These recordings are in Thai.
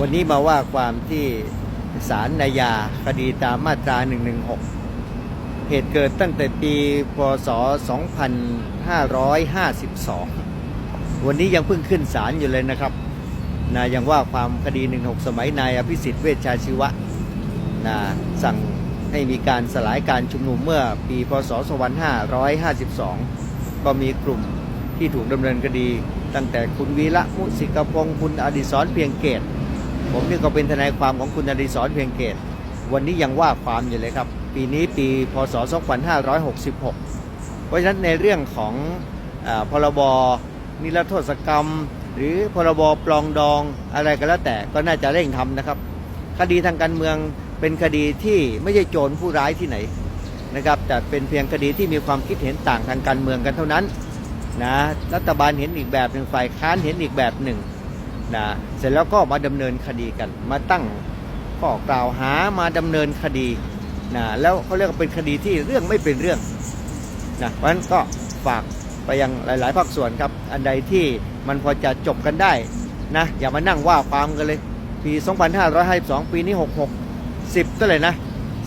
วันนี้มาว่าความที่ศาลนายาคดีตามมาตรา 116 เหตุเกิดตั้งแต่ปีพศ 2552 วันนี้ยังเพิ่งขึ้นศาลอยู่เลยนะครับนะยังว่าความคดี 16 สมัยนายอภิสิทธิ์เวชชาชีวะนะสั่งให้มีการสลายการชุมนุมเมื่อปีพศ 2552 ก็มีกลุ่มที่ถูกดำเนินคดี ตั้งแต่คุณวีระมุสิกพงศ์คุณอดิศรเพียงเกต ผมนี่ก็เป็นทนายความของคุณอดิศรเพียงเกต วันนี้ยังว่าความอยู่เลยครับ ปีนี้ปีพศ 2566 เพราะฉะนั้นในเรื่องของอพรบนิรโทษกรรม หรือพรบปลองดองอะไรก็แล้วแต่ก็น่าจะเร่งทำนะครับ คดีทางการเมืองเป็นคดีที่ไม่ใช่โจรผู้ร้ายที่ไหนนะครับแต่เป็นเพียงคดีที่มีความคิดเห็นต่างทางการเมืองกันเท่านั้นนะรัฐบาลเห็นอีกแบบหนึ่งฝ่ายค้านเห็นอีกแบบหนึ่ง นะเสร็จแล้วก็มาดำเนินคดีกัน มาตั้งข้อกล่าวหามาดำเนินคดีนะแล้วเขาเรียกว่าเป็นคดีที่เรื่องไม่เป็นเรื่องนะเพราะฉะนั้นก็ฝากไปยังหลาย ๆ ภาคส่วนครับ อันใดที่มันพอจะจบกันได้นะอย่ามานั่งว่าความกันเลยปี 2552 ปีนี้ 66 10ก็เลยนะ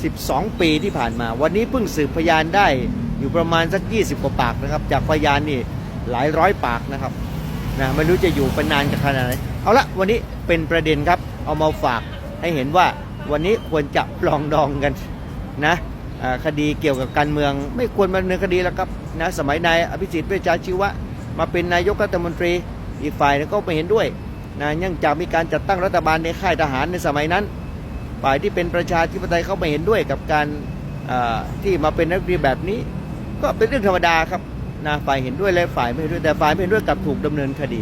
12 ปีที่ผ่านมา วันนี้เพิ่งสืบพยานได้อยู่ประมาณสัก 20 กว่าปากนะครับ จากพยานนี่หลายร้อยปากนะครับ นะไม่รู้จะอยู่เป็นนานกันขนาดไหนเอาละวันนี้เป็นประเด็นครับ เอามาฝากให้เห็นว่าวันนี้ควรจะปลองดองกันนะคดีเกี่ยวกับการเมือง ไม่ควรมาดำเนินคดีแล้วครับนะสมัยนายอภิสิทธิ์เวชชาชีวะ มาเป็นนายกรัฐมนตรีอีกฝ่ายก็ไม่เห็นด้วยนะเนื่องจากมีการจัดตั้งรัฐบาลในค่ายทหารในสมัยนั้นฝ่ายที่เป็นประชาธิปไตยเขาไม่เห็นด้วยกับการที่มาเป็นนักเรียนแบบนี้ ก็เป็นเรื่องธรรมดาครับ นะฝ่ายเห็นด้วยและฝ่ายไม่เห็นด้วยแต่ฝ่ายไม่เห็นด้วยกับถูกดำเนินคดี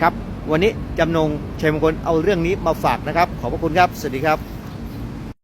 ครับ วันนี้จำนงชัยมงคลเอาเรื่องนี้มาฝากนะครับ ขอบพระคุณครับ สวัสดีครับ